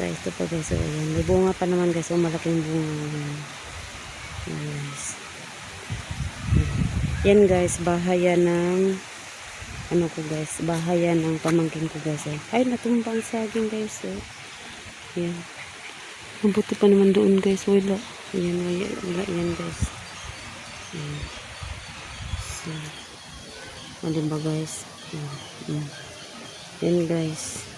guys. So, ayan. May bunga pa naman guys. So, malaking bunga. Guys. Yan guys, bahayan ng ano ko guys, bahayan ng pamangkin ko guys. Eh. Ay, natumba ang saging guys. Eh. Yan. Mabuti pa naman doon guys. Wala. Yan, wala, wala yan guys. Yan. So, ano ba guys? Yan. Yan. Yan guys.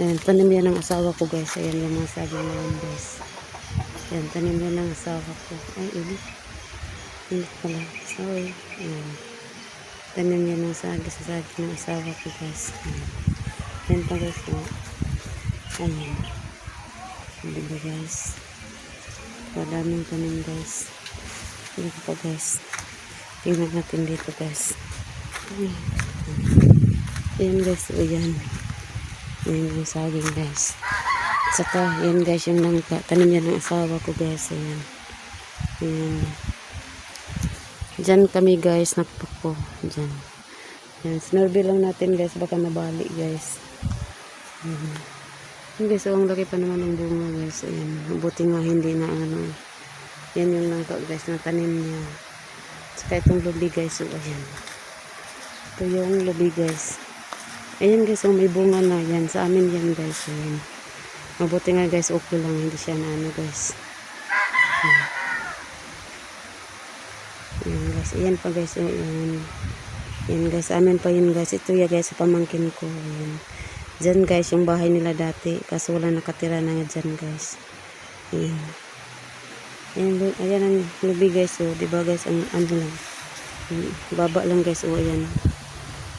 Yan, tanim yan ng asawa ko guys. Ayan yung mga saging na yan guys. Yan, tanim yan ng asawa ko. Ay, init. Init pala. Sorry. Yan. Tanim yan ng saging sa saging ng asawa ko guys. Yan. Yan pa guys. Ayan. Hindi ba guys? Madaming tanim guys. Yan pa guys. Tingnan natin dito guys. Ayan. Ayan guys. O yan. Ayan yung saging guys. Saka, yan guys, yung nangka. Tanim yan ng asawa ko guys. Ayan. Ayan. Diyan kami guys, nagpako. Diyan. Ayan, sinorbe lang natin guys, baka nabali guys. Ayan. Ayan guys, oh, ang laki pa naman ng bunga guys. Ayan. Buti nga hindi na ano. Yan yung nangka guys, na tanim niya. Saka itong lubi guys, so ayan. Ito yung lubi guys. Ayan guys, oh, may bunga na yan. Sa amin yan guys. Ayan. Mabuti nga guys, okay lang. Hindi siya na ano guys. Ayan. Ayan guys. Ayan pa guys. oh, Ayan. Ayan guys. Amin pa yun guys. Ito ya guys sa pamangkin ko. Ayan. Diyan guys yung bahay nila dati. Kaso wala nakatira na nga dyan guys. Ayan. Ayan, ayan ang lubi guys. Oh. Diba guys? Ang ano lang. Baba lang guys. Oh, ayan. Ayan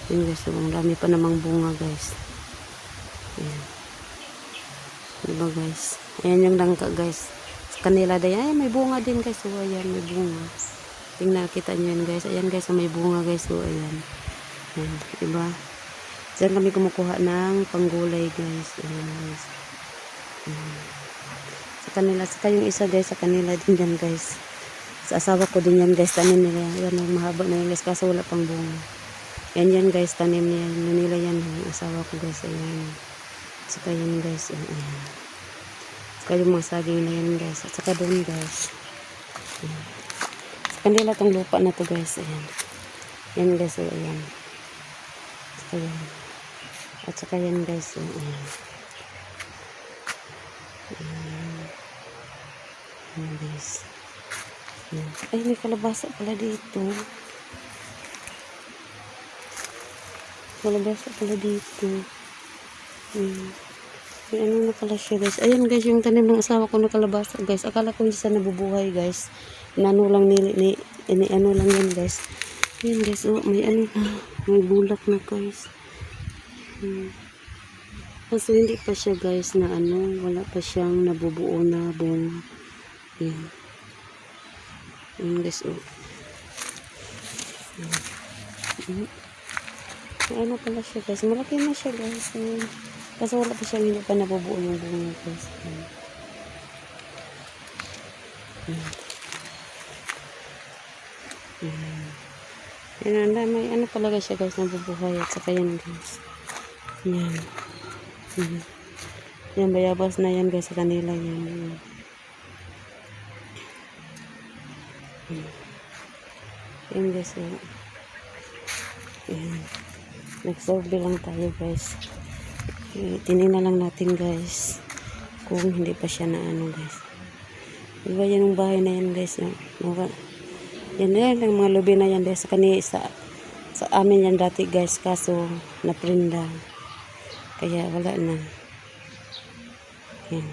guys. Oh, ang dami pa namang bunga guys. Ayan. Diba guys? Ayan yung langka guys. Sa kanila day, ay may bunga din guys. So ayan, may bunga. Tingnan kita nyo yan guys. Ayan guys, may bunga guys. So ayan. Ayan, diba? Diyan kami kumukuha ng panggulay guys. Ayan guys. Ayan. Sa kanila, saka yung isa guys, sa kanila din yan guys. Sa asawa ko din yan guys, tanim nila. Yan, ang mahaba na yan guys, kaso wala pang bunga. Yan yan guys, tanim niya. Ano nila yan, yung asawa ko guys. Ayan. Saka yun guys. Ayan. ayan. Saka yung mga saging na yan guys. At saka doon guys. Ayan. Sa kanila tong lupa na to guys. Ayan. Yan guys. Ayan. Saka yan. At saka yan guys. Ayan. Ayan. Ayan guys. Ayan. Ay, may kalabasa pala dito. Kalabasa pala dito. Ayan. May ano na pala siya guys. Ayan guys, yung tanim ng asawa ko na kalabasa guys. Akala ko hindi siya nabubuhay guys. Inano lang ni, ni, ni ano lang yan guys. Ayan guys, oh, may ano na. May bulak na guys. Hmm. Kaso hindi pa siya guys na ano, wala pa siyang nabubuo na bunga. Ayan. Ayan guys, oh. Ayan. Ayan. May ano pala siya guys. Malaki na siya guys. Ayan. Kasi wala pa siyang hindi pa nabubuo yung bunga guys. Ayan. Ayan. Ayan. Ayan, dami. Ano talaga siya guys, nabubuhay. At saka yan guys. Ayan. Ayan. Yan, bayabas na yan guys sa kanila yan. Ayan. Ayan. Guys. Ayan. Ayan. Nag-survey lang tayo guys. Eh, Tinignan lang natin guys kung hindi pa siya na ano guys. Diba yan yung bahay na yan guys. Mga, yan yan yung mga lubi na yan guys. Kani sa, sa amin yan dati guys kaso naprinda. Kaya wala na. Yan.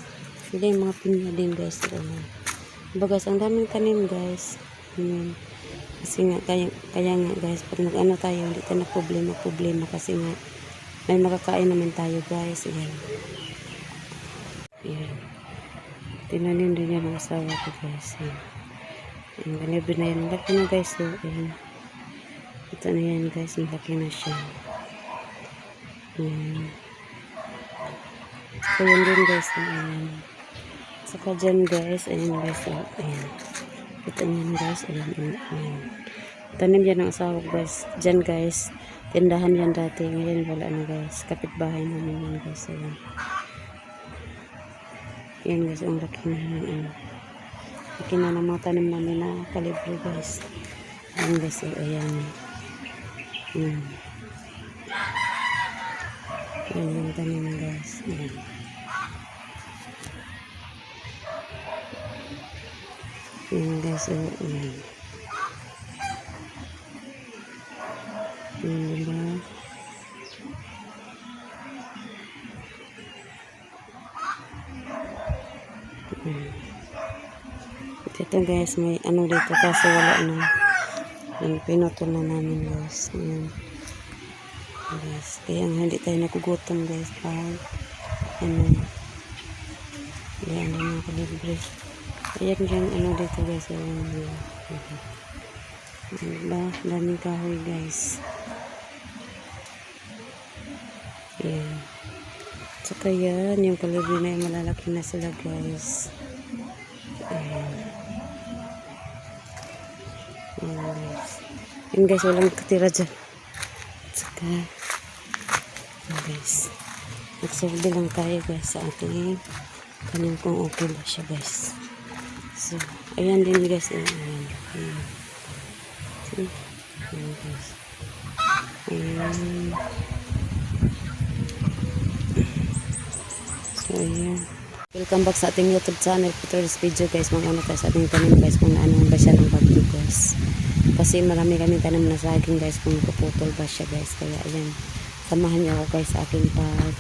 Hindi mga pinya din guys. Guys, ang daming tanim guys. Yan. Kasi nga, kaya, kaya nga guys, pag mag-ano tayo, hindi tayo na problema, problema. Kasi nga, may makakain naman tayo guys. Ayan. Ayan. Tinanim din yan ang asawa ko guys. Ayan. Ayan, ganito na yan. Laki na guys. So, ayan. Ito na yan guys. Laki na siya. Ayan. So, yun din guys. Ayan. Saka dyan guys. Ayan guys. So, ayan. Ito guys. Ayan. Ayan. ayan. Tanim yan ang asawa guys. Dyan guys. Tindahan yan dati. Ngayon wala na guys. Kapitbahay namin yan guys. Ayan. Yan guys, ang laki na yan. Ano. Laki na ng mga tanim namin na kalibre guys. Yan guys, ayan. Yan. Yan yung tanim guys. Yan. Yan guys, oh, yan. Yan diba? Ito guys, may ano dito kasi wala na. Yung pinutol na namin guys. Ayan. Guys, kaya nga hindi tayo nakugutom guys. Pag ano. Ayan, ano mga kalibre. Ayan yung ano dito guys. Ayan, ayan. Ano ba? Daming kahoy guys. Ayan. Tsaka yan, yung kalibre na yung malalaki na sila guys. Ayan. Ayan guys. Ayan guys, walang katira dyan. Tsaka, ayan guys. Nagsolve lang tayo guys sa ating kanin kung okay ba siya guys. So, ayan din guys. Ayan. Ayan. See? Ayan guys. Ayan. So, ayan. Welcome back sa ating YouTube channel. For today's video guys, mag-ano tayo sa ating tanim guys kung ano ba siya ng bagyo guys. Kasi marami kami tanim na saging guys kung napuputol ba siya guys. Kaya ayan, samahan niyo ako guys sa aking pag